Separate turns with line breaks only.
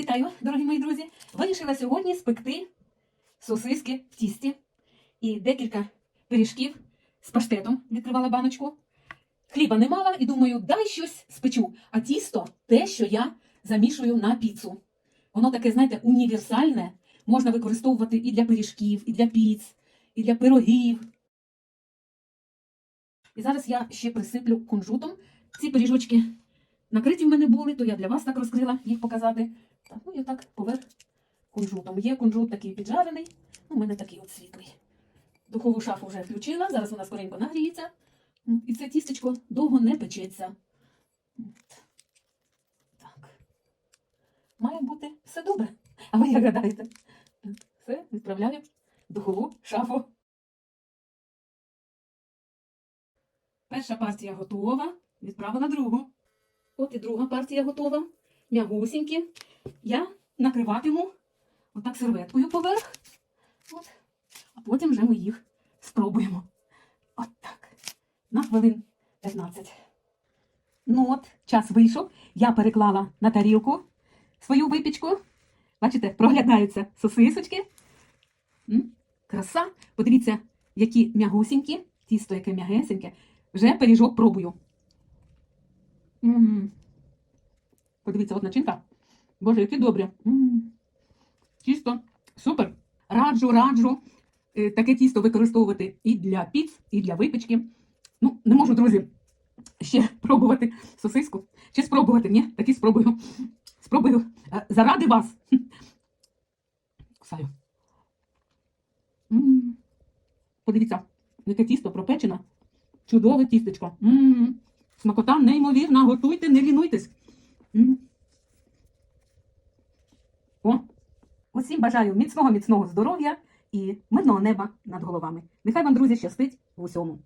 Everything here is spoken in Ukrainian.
Вітаю, дорогі мої друзі! Вирішила сьогодні спекти сосиски в тісті і декілька пиріжків з паштетом. Відкривала баночку. Хліба не мала і думаю, дай щось спечу. А тісто те, що я замішую на піцу. Воно таке, знаєте, універсальне. Можна використовувати і для пиріжків, і для піц, і для пирогів. І зараз я ще присиплю кунжутом. Ці пиріжочки накриті в мене були, то я для вас так розкрила їх показати. Так, ну і отак поверх кунжутом. Є кунжут такий піджарений, ну, у мене такий от світлий. Духову шафу вже включила, зараз вона скоренько нагріється. І це тістечко довго не печеться. Так. Має бути все добре. А ви як гадаєте? Все, відправляю в духову шафу. Перша партія готова. Відправила другу. От і друга партія готова. М'ягусінькі. Я накриватиму отак серветкою поверх. От. А потім вже ми їх спробуємо. От так. На хвилин 15. Ну от, час вийшов. Я переклала на тарілку свою випічку. Бачите, проглядаються сосисочки. М? Краса. Подивіться, які м'ягусінькі, тісто яке м'ягесеньке. Вже пиріжок пробую. М. Подивіться, от начинка. Боже, які добрі. Тісто супер. Раджу, раджу е, таке тісто використовувати і для піц, і для випічки. Ну, не можу, друзі, ще пробувати сосиску. Чи спробувати? Ні, таки спробую. Спробую е, заради вас. Кусаю. Подивіться, яке тісто пропечене. Чудове тістечко. Смакота неймовірна. Готуйте, не усім бажаю міцного, міцного здоров'я і мирного неба над головами. Нехай вам, друзі, щастить в усьому.